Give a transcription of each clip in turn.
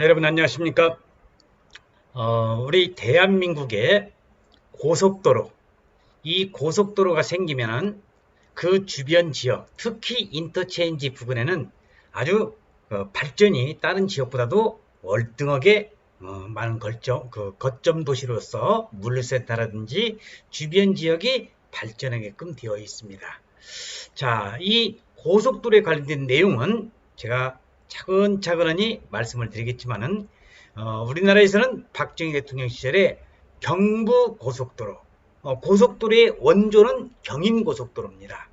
자, 여러분 안녕하십니까? 어, 우리 대한민국의 고속도로, 이 고속도로가 생기면은 그 주변 지역, 특히 인터체인지 부근에는 아주 어, 발전이 다른 지역보다도 월등하게 어, 많은 걸점, 그 거점 도시로서 물류센터라든지 주변 지역이 발전하게끔 되어 있습니다. 자, 이 고속도로에 관련된 내용은 제가 차근차근하니 말씀을 드리겠지만은 어, 우리나라에서는 박정희 대통령 시절에 경부 고속도로, 어, 고속도로의 원조는 경인 고속도로입니다.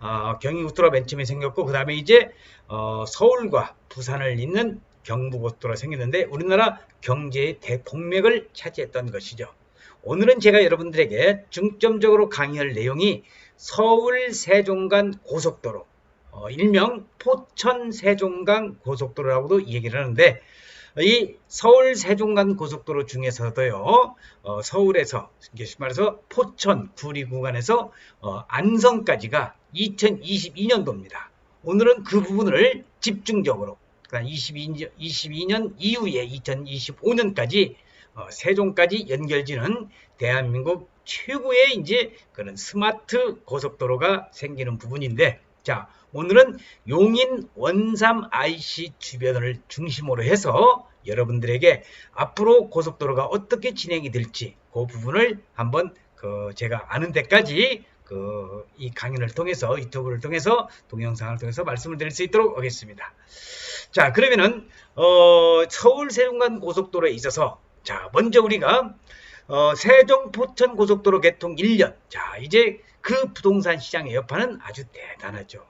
어, 경인 고속도로가 맨 처음에 생겼고 그 다음에 이제 어, 서울과 부산을 잇는 경부 고속도로가 생겼는데 우리나라 경제의 대동맥을 차지했던 것이죠. 오늘은 제가 여러분들에게 중점적으로 강의할 내용이 서울 세종간 고속도로, 어, 일명 포천 세종간 고속도로라고도 얘기를 하는데 이 서울 세종간 고속도로 중에서도요 어, 서울에서 쉽게 말해서 포천 구리 구간에서 어, 안성까지가 2022년도입니다. 오늘은 그 부분을 집중적으로 그러니까 22년, 22년 이후에 2025년까지 어, 세종까지 연결지는 대한민국 최고의 이제 그런 스마트 고속도로가 생기는 부분인데 자 오늘은 용인 원삼 IC 주변을 중심으로 해서 여러분들에게 앞으로 고속도로가 어떻게 진행이 될지 그 부분을 한번 그 제가 아는 데까지 그 이 강연을 통해서 유튜브를 통해서 동영상을 통해서 말씀을 드릴 수 있도록 하겠습니다. 자 그러면은 어, 서울 세종간 고속도로에 있어서 자 먼저 우리가 어, 세종 포천 고속도로 개통 1년 자 이제 그 부동산 시장의 여파는 아주 대단하죠.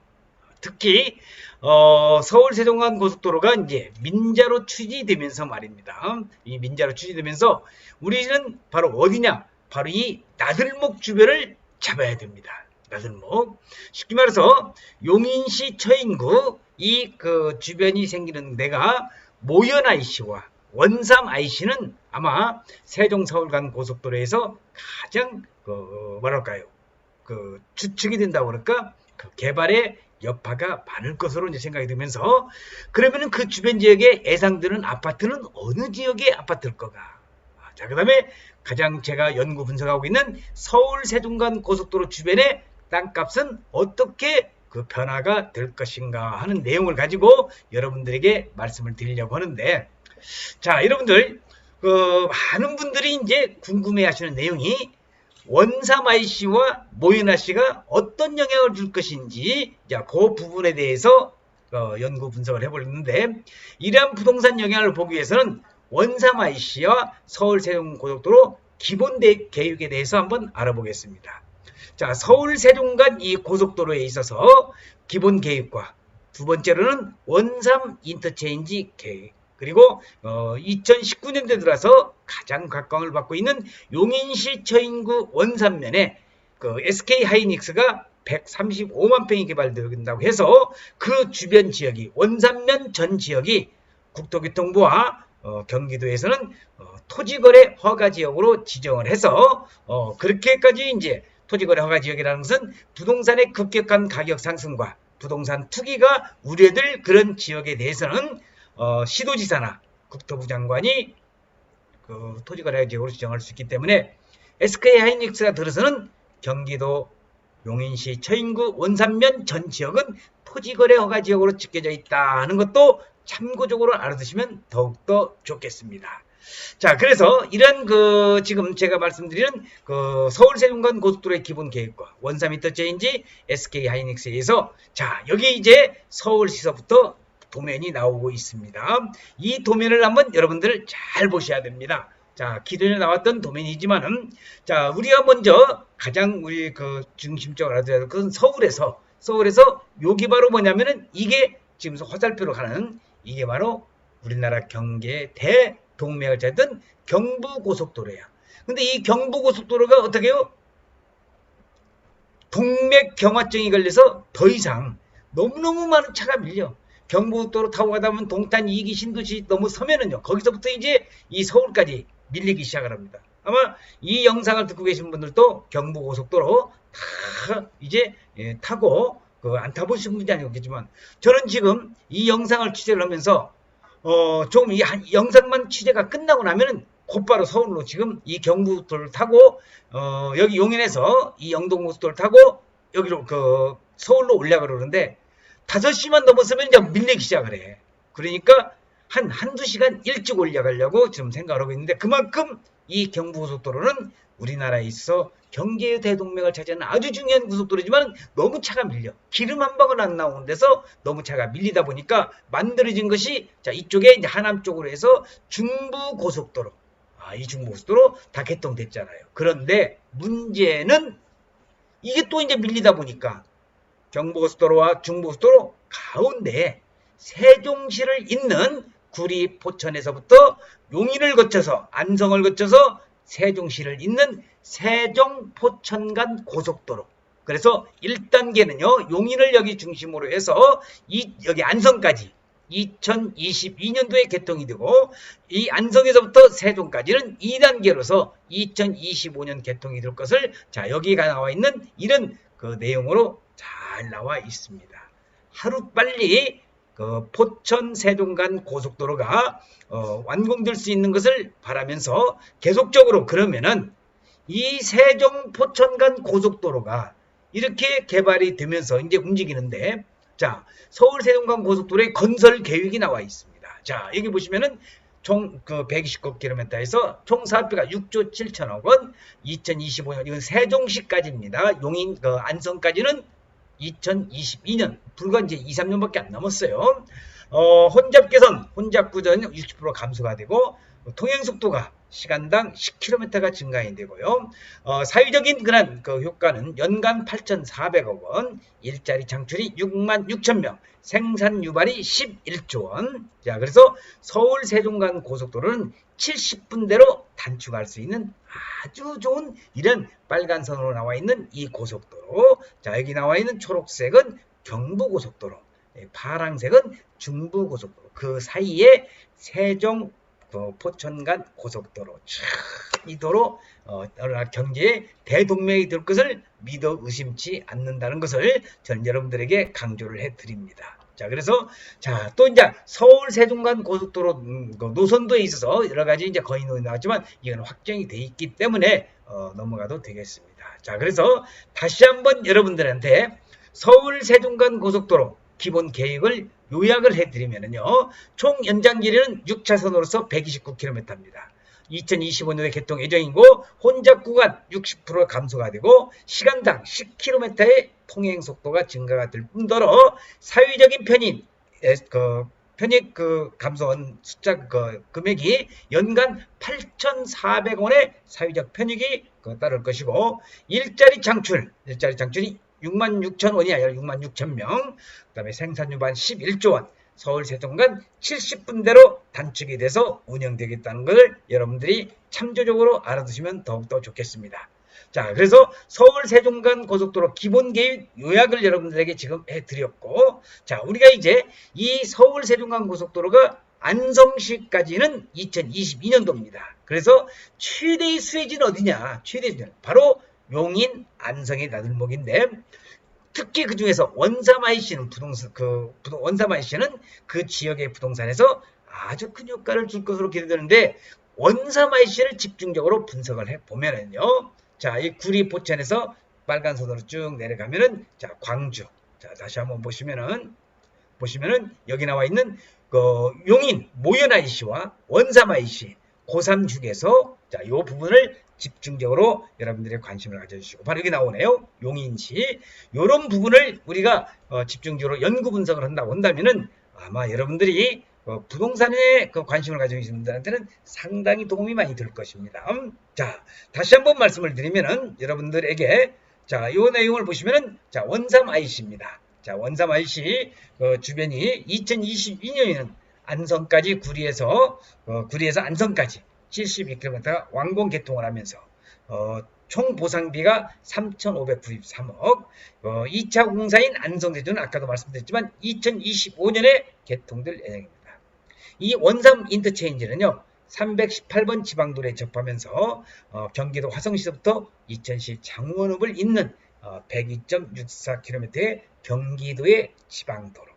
특히 어, 서울 세종간 고속도로가 이제 민자로 추진되면서 말입니다. 이 민자로 추진되면서 우리는 바로 어디냐? 바로 이 나들목 주변을 잡아야 됩니다. 나들목. 쉽게 말해서 용인시 처인구 이 그 주변이 생기는 데가 모연 IC와 원삼 IC는 아마 세종 서울간 고속도로에서 가장 그 뭐랄까요? 그 주축이 된다고 그럴까? 그 개발의 여파가 많을 것으로 이제 생각이 들면서 그러면은 그 주변 지역에 예상되는 아파트는 어느 지역의 아파트일 거가? 아, 자, 그다음에 가장 제가 연구 분석하고 있는 서울 세종간 고속도로 주변의 땅값은 어떻게 그 변화가 될 것인가 하는 내용을 가지고 여러분들에게 말씀을 드리려고 하는데 자, 여러분들 그 많은 분들이 이제 궁금해 하시는 내용이 원삼 IC와 모이나 씨가 어떤 영향을 줄 것인지 자, 그 부분에 대해서 어, 연구 분석을 해보는데 이러한 부동산 영향을 보기 위해서는 원삼 IC와 서울 세종 고속도로 기본 대, 계획에 대해서 한번 알아보겠습니다. 자, 서울 세종 간 이 고속도로에 있어서 기본 계획과 두 번째로는 원삼 인터체인지 계획 그리고 어, 2019년도에 들어서 가장 각광을 받고 있는 용인시 처인구 원산면에 그 SK 하이닉스가 135만 평이 개발된다고 해서 그 주변 지역이 원산면 전 지역이 국토교통부와 어, 경기도에서는 어, 토지거래 허가 지역으로 지정을 해서 어, 그렇게까지 이제 토지거래 허가 지역이라는 것은 부동산의 급격한 가격 상승과 부동산 투기가 우려될 그런 지역에 대해서는 어, 시도지사나 국토부 장관이 그 토지거래 지역으로 지정할 수 있기 때문에 SK 하이닉스가 들어서는 경기도 용인시 처인구 원산면 전 지역은 토지거래 허가 지역으로 지켜져 있다는 것도 참고적으로 알아두시면 더욱더 좋겠습니다. 자, 그래서 이런 그 지금 제가 말씀드리는 그 서울 세종간 고속도로의 기본 계획과 원삼 인터체인지 SK 하이닉스에서 자, 여기 이제 서울시서부터 도면이 나오고 있습니다. 이 도면을 한번 여러분들 잘 보셔야 됩니다. 자, 기존에 나왔던 도면이지만은 자, 우리가 먼저 가장 우리 그 중심적으로 알아야 될 것은 서울에서 서울에서 여기 바로 뭐냐면은 이게 지금 화살표로 가는 이게 바로 우리나라 경계의 대동맥을 찾던 경부고속도로야. 근데 이 경부고속도로가 어떻게 해요? 동맥 경화증이 걸려서 더 이상 너무너무 많은 차가 밀려. 경부고속도로 타고 가다 보면 동탄 이기 신도시 너무 서면은요. 거기서부터 이제 이 서울까지 밀리기 시작을 합니다. 아마 이 영상을 듣고 계신 분들도 경부고속도로 다 이제 예, 타고 그 안 타보신 분이 아니겠지만 저는 지금 이 영상을 취재를 하면서 어, 조금 이 한- 영상만 취재가 끝나고 나면은 곧바로 서울로 지금 이 경부고속도로를 타고 어, 여기 용인에서 이 영동고속도로를 타고 여기로 그 서울로 올라가 그러는데 5시만 넘었으면 이제 밀리기 시작을 해. 그러니까 한 한두 시간 일찍 올라가려고 지금 생각을 하고 있는데 그만큼 이 경부고속도로는 우리나라에 있어 경제의 대동맥을 차지하는 아주 중요한 고속도로지만 너무 차가 밀려. 기름 한 방울 안 나오는 데서 너무 차가 밀리다 보니까 만들어진 것이 자 이쪽에 이제 하남 쪽으로 해서 중부 고속도로. 아, 이 중부 고속도로 다 개통됐잖아요. 그런데 문제는 이게 또 이제 밀리다 보니까 경부고속도로와 중부고속도로 가운데 세종시를 잇는 구리 포천에서부터 용인을 거쳐서 안성을 거쳐서 세종시를 잇는 세종 포천 간 고속도로. 그래서 1단계는요. 용인을 여기 중심으로 해서 이 여기 안성까지 2022년도에 개통이 되고 이 안성에서부터 세종까지는 2단계로서 2025년 개통이 될 것을 자 여기 가 나와 있는 이런 그 내용으로 잘 나와 있습니다. 하루 빨리 그 포천 세종간 고속도로가 어, 완공될 수 있는 것을 바라면서 계속적으로 그러면은 이 세종 포천간 고속도로가 이렇게 개발이 되면서 이제 움직이는데 자 서울 세종간 고속도로의 건설 계획이 나와 있습니다. 자 여기 보시면은 총 그 129km에서 총 사업비가 6조 7천억 원, 2025년 이건 세종시까지입니다. 용인 그 안성까지는 2022년 불과 이제 2, 3년밖에 안 남았어요. 어, 혼잡 개선, 혼잡 구전 60% 감소가 되고 통행 속도가 시간당 10km가 증가이 되고요. 어, 사회적인 그런 그 효과는 연간 8,400억 원, 일자리 창출이 6만 6천 명, 생산 유발이 11조 원. 자, 그래서 서울 세종간 고속도로는 70분대로 단축할 수 있는 아주 좋은 이런 빨간 선으로 나와 있는 이 고속도로. 자, 여기 나와 있는 초록색은 경부고속도로. 예, 파랑색은 중부고속도로. 그 사이에 세종 그 포천간 고속도로. 참, 이 도로 어, 경제의 대동맥이 될 것을 믿어 의심치 않는다는 것을 저는 여러분들에게 강조를 해드립니다. 자, 그래서 자, 또 이제 서울 세종간 고속도로 음, 그 노선도에 있어서 여러 가지 이제 건의론이 나왔지만 이건 확정이 돼 있기 때문에 어, 넘어가도 되겠습니다. 자, 그래서 다시 한번 여러분들한테 서울 세종간 고속도로 기본 계획을 요약을 해드리면요. 총 연장 길이는 6차선으로서 129km입니다. 2025년에 개통 예정이고 혼잡 구간 60% 감소가 되고 시간당 10km의 통행 속도가 증가가 될 뿐더러 사회적인 편익 그 편익 그 감소한 숫자 그 금액이 연간 8,400원의 사회적 편익이 그 따를 것이고 일자리 창출 일자리 창출이 6만 6천 원이 아니라 6만 6천 명, 그 다음에 생산 유반 11조 원, 서울 세종간 70분대로 단축이 돼서 운영되겠다는 것을 여러분들이 참조적으로 알아두시면 더욱더 좋겠습니다. 자, 그래서 서울 세종간 고속도로 기본 계획 요약을 여러분들에게 지금 해드렸고, 자, 우리가 이제 이 서울 세종간 고속도로가 안성시까지는 2022년도입니다. 그래서 최대의 수혜지는 어디냐? 최대의 수혜는 바로 용인 안성의 나들목인데 특히 그 중에서 원삼 IC는 부동산 그 부동, 원삼 IC는 그 지역의 부동산에서 아주 큰 효과를 줄 것으로 기대되는데 원삼 IC를 집중적으로 분석을 해 보면은요. 자, 이 구리 포천에서 빨간 선으로 쭉 내려가면은 자, 광주. 자, 다시 한번 보시면은 보시면은 여기 나와 있는 그 용인 모연 IC와 원삼 IC 고3 중에서 자, 요 부분을 집중적으로 여러분들의 관심을 가져주시고 바로 여기 나오네요. 용인시 이런 부분을 우리가 어, 집중적으로 연구 분석을 한다고 한다면은 아마 여러분들이 어, 부동산에 그 관심을 가지고 계신 분들한테는 상당히 도움이 많이 될 것입니다. 음, 자 다시 한번 말씀을 드리면은 여러분들에게 자 이 내용을 보시면은 자 원삼 IC입니다. 자 원삼 IC 어, 주변이 2022년에는 안성까지 구리에서 어, 구리에서 안성까지 72km 완공 개통을 하면서 어, 총 보상비가 3,593억. 어, 2차 공사인 안성대교는 아까도 말씀드렸지만 2025년에 개통될 예정입니다. 이 원삼 인터체인지는요. 318번 지방도로에 접하면서 어, 경기도 화성시부터 이천시 장원읍을 잇는 어, 102.64km의 경기도의 지방도로.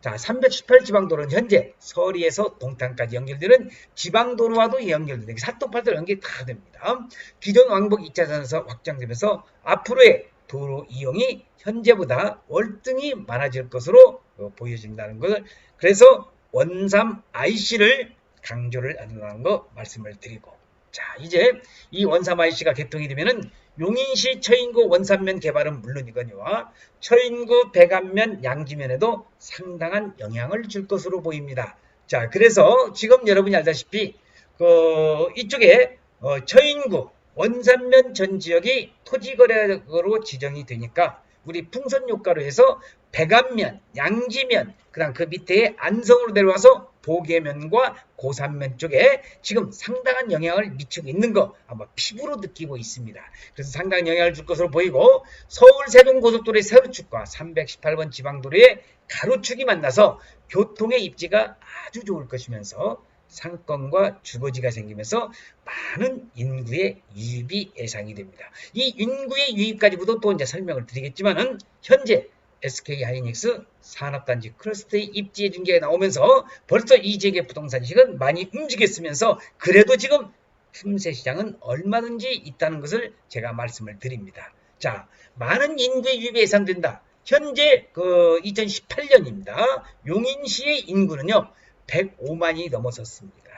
자, 318 지방도로는 현재 서리에서 동탄까지 연결되는 지방도로와도 연결되는 사또팔도 연결이 다 됩니다. 기존 왕복 2차선에서 확장되면서 앞으로의 도로 이용이 현재보다 월등히 많아질 것으로 어, 보여진다는 것을 그래서 원삼 IC를 강조를 한다는 거 말씀을 드리고 자 이제 이 원삼 IC가 개통이 되면은 용인시 처인구 원삼면 개발은 물론이거니와 처인구 백안면 양지면에도 상당한 영향을 줄 것으로 보입니다. 자 그래서 지금 여러분이 알다시피 그 이쪽에 어, 처인구 원산면 전 지역이 토지거래로 지정이 되니까 우리 풍선 효과로 해서 백안면, 양지면, 그다음 그 밑에 안성으로 내려와서 보계면과 고산면 쪽에 지금 상당한 영향을 미치고 있는 거 아마 피부로 느끼고 있습니다. 그래서 상당한 영향을 줄 것으로 보이고 서울 세동 고속도로의 세로축과 318번 지방도로의 가로축이 만나서 교통의 입지가 아주 좋을 것이면서 상권과 주거지가 생기면서 많은 인구의 유입이 예상이 됩니다. 이 인구의 유입까지도 또 이제 설명을 드리겠지만은 현재 SK 하이닉스 산업단지 크러스트의 입지의 중계가 나오면서 벌써 이 지역의 부동산 시장은 많이 움직였으면서 그래도 지금 틈새 시장은 얼마든지 있다는 것을 제가 말씀을 드립니다. 자, 많은 인구의 유입이 예상된다. 현재 그 2018년입니다. 용인시의 인구는요. 105만이 넘어섰습니다.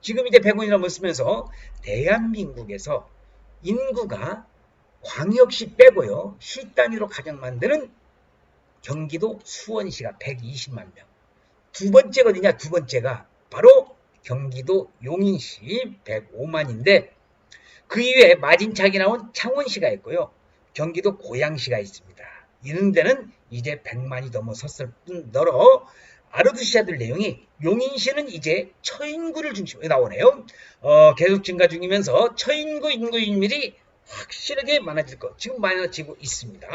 지금 이제 100원이 넘었으면서 대한민국에서 인구가 광역시 빼고요. 시 단위로 가장 많은 경기도 수원시가 120만 명. 두 어디냐? 두 번째가 바로 경기도 용인시 105만인데 그 이외에 마진차기 나온 창원시가 있고요. 경기도 고양시가 있습니다. 이런 데는 이제 100만이 넘어섰을 뿐더러 알아두셔야 될 내용이 용인시는 이제 처인구를 중심으로 나오네요. 어, 계속 증가 중이면서 처인구 인구 인밀이 확실하게 많아질 것, 지금 많아지고 있습니다.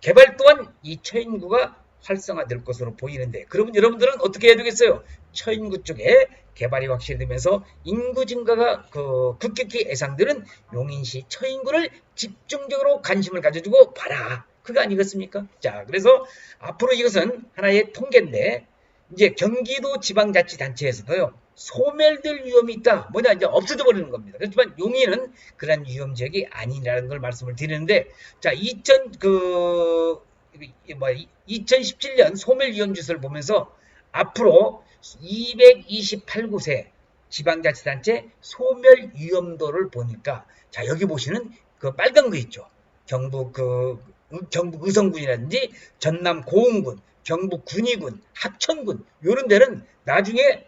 개발 또한 이 처인구가 활성화될 것으로 보이는데 그러면 여러분들은 어떻게 해야 되겠어요? 처인구 쪽에 개발이 확실되면서 인구 증가가 그 급격히 예상되는 용인시 처인구를 집중적으로 관심을 가져주고 봐라. 그거 아니겠습니까? 자, 그래서 앞으로 이것은 하나의 통계인데 이제 경기도 지방자치단체에서도요. 소멸될 위험이 있다. 뭐냐 이제 없어져 버리는 겁니다. 그렇지만 용인은 그런 위험 지역이 아니라는 걸 말씀을 드리는데 자 2000, 그, 뭐 2017년 소멸 위험 지수를 보면서 앞으로 228곳의 지방자치단체 소멸 위험도를 보니까 자 여기 보시는 그 빨간 거 있죠. 경북 그 경북 의성군이라든지 전남 고흥군, 경북 군위군, 합천군 이런 데는 나중에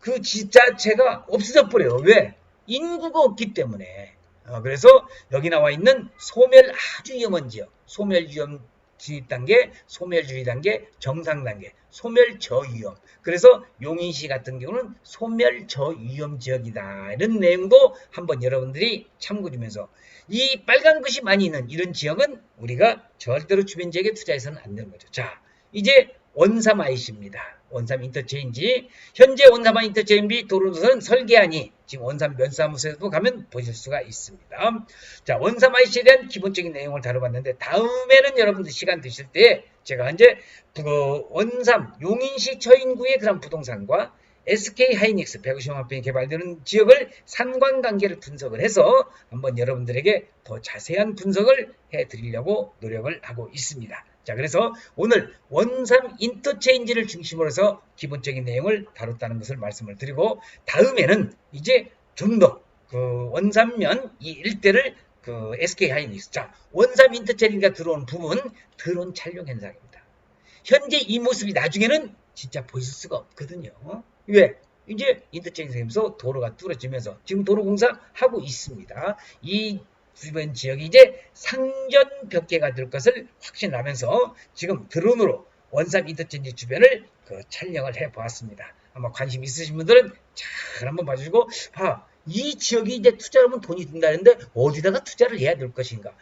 그 지자체가 없어져 버려요. 왜? 인구가 없기 때문에. 어, 그래서 여기 나와 있는 소멸 아주 위험한 지역, 소멸 위험 진입 단계, 소멸 주의 단계, 정상 단계, 소멸 저위험. 그래서 용인시 같은 경우는 소멸 저위험 지역이다. 이런 내용도 한번 여러분들이 참고 주면서 이 빨간 것이 많이 있는 이런 지역은 우리가 절대로 주변 지역에 투자해서는 안 되는 거죠. 자, 이제 원삼 IC입니다. 원삼 인터체인지 현재 원삼 인터체인지 도로노선 설계안이 지금 원삼 면사무소에도 가면 보실 수가 있습니다. 자 원삼 IC에 대한 기본적인 내용을 다뤄봤는데 다음에는 여러분들 시간 되실 때 제가 이제 그 원삼 용인시 처인구의 그런 부동산과 SK 하이닉스 150만 개발되는 지역을 상관관계를 분석을 해서 한번 여러분들에게 더 자세한 분석을 해드리려고 노력을 하고 있습니다. 자, 그래서 오늘 원삼 인터체인지를 중심으로 해서 기본적인 내용을 다뤘다는 것을 말씀을 드리고 다음에는 이제 좀 더 그 원삼면 이 일대를 그 SK 하이닉스 자 원삼 인터체인지가 들어온 부분 드론 촬영 현장입니다. 현재 이 모습이 나중에는 진짜 보실 수가 없거든요. 왜? 이제 인터체인지 생기면서 도로가 뚫어지면서 지금 도로 공사 하고 있습니다. 이 주변 지역이 이제 상전 벽계가 될 것을 확신하면서 지금 드론으로 원삼 인터체인지 주변을 그 촬영을 해 보았습니다. 아마 관심 있으신 분들은 잘 한번 봐주시고 아, 이 지역이 이제 투자하면 돈이 든다는데 어디다가 투자를 해야 될 것인가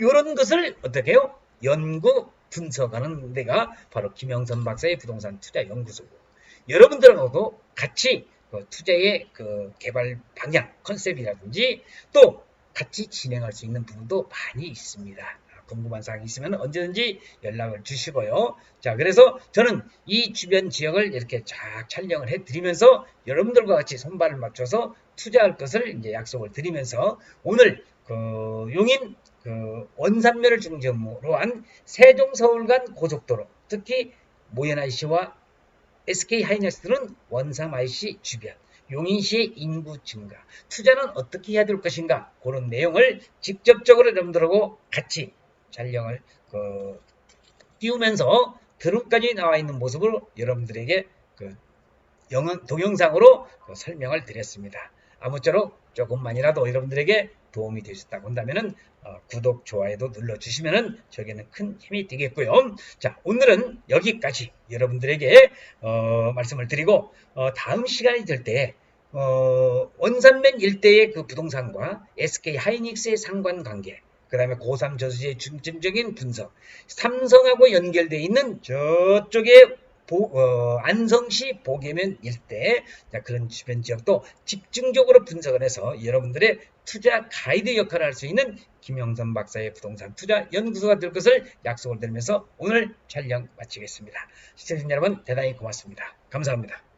이런 것을 어떻게 해요? 연구 분석하는 데가 바로 김영선 박사의 부동산 투자 연구소고 여러분들하고도 같이 그 투자의 그 개발 방향 컨셉이라든지 또 같이 진행할 수 있는 부분도 많이 있습니다. 궁금한 사항이 있으면 언제든지 연락을 주시고요. 자, 그래서 저는 이 주변 지역을 이렇게 쫙 촬영을 해드리면서 여러분들과 같이 손발을 맞춰서 투자할 것을 이제 약속을 드리면서 오늘 그 용인 그 원산면을 중점으로 한 세종 서울 간 고속도로 특히 모현 IC와 SK 하이닉스는 원삼 IC 주변 용인시의 인구 증가, 투자는 어떻게 해야 될 것인가 그런 내용을 직접적으로 여러분들하고 같이 촬영을 그 띄우면서 드론까지 나와 있는 모습을 여러분들에게 그 영상, 동영상으로 그 설명을 드렸습니다. 아무쪼록 조금만이라도 여러분들에게 도움이 되셨다고 한다면 어, 구독, 좋아요도 눌러주시면 저에게는 큰 힘이 되겠고요. 자, 오늘은 여기까지 여러분들에게 어, 말씀을 드리고 어, 다음 시간이 될 때 어, 원산면 일대의 그 부동산과 SK 하이닉스의 상관관계 그 다음에 고3 저수지의 중점적인 분석 삼성하고 연결되어 있는 저쪽에 보, 어, 안성시 보계면 일대 자, 그런 주변 지역도 집중적으로 분석을 해서 여러분들의 투자 가이드 역할을 할 수 있는 김영선 박사의 부동산 투자 연구소가 될 것을 약속을 드리면서 오늘 촬영 마치겠습니다. 시청자 여러분 대단히 고맙습니다. 감사합니다.